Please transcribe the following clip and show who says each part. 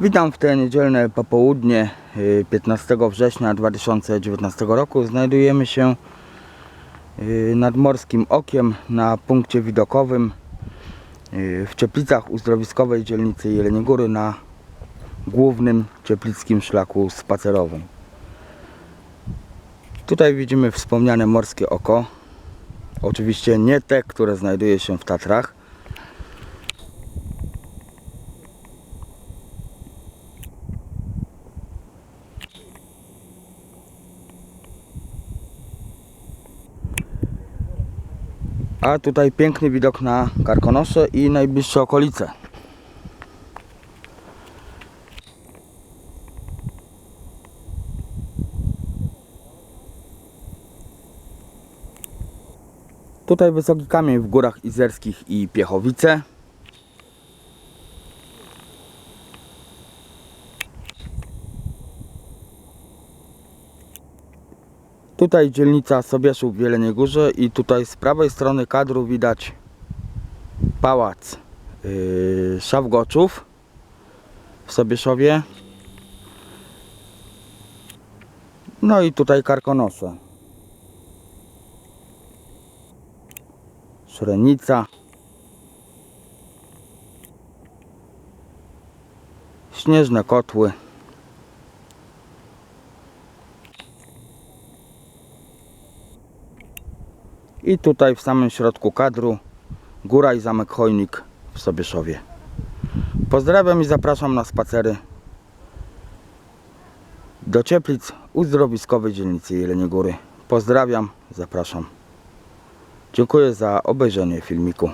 Speaker 1: Witam w te niedzielne popołudnie y, 15 września 2019 roku. Znajdujemy się y, nad Morskim Okiem na punkcie widokowym y, w Czeplicach uzdrowiskowej dzielnicy Jelenie Góry na głównym czeplickim szlaku spacerowym. Tutaj widzimy wspomniane Morskie Oko. Oczywiście nie te, które znajduje się w Tatrach. A tutaj piękny widok na Karkonosze i najbliższe okolice. Tutaj wysoki kamień w górach izerskich i Piechowice. Tutaj dzielnica Sobieszów w Jeleniej Górze i tutaj z prawej strony kadru widać pałac yy, Szawgoczów w Sobieszowie. No i tutaj Karkonosze. Szrenica. Śnieżne kotły. I tutaj w samym środku kadru góra i zamek Chojnik w Sobieszowie. Pozdrawiam i zapraszam na spacery do Cieplic uzdrowiskowej dzielnicy Jelenie Góry. Pozdrawiam, zapraszam. Dziękuję za obejrzenie filmiku.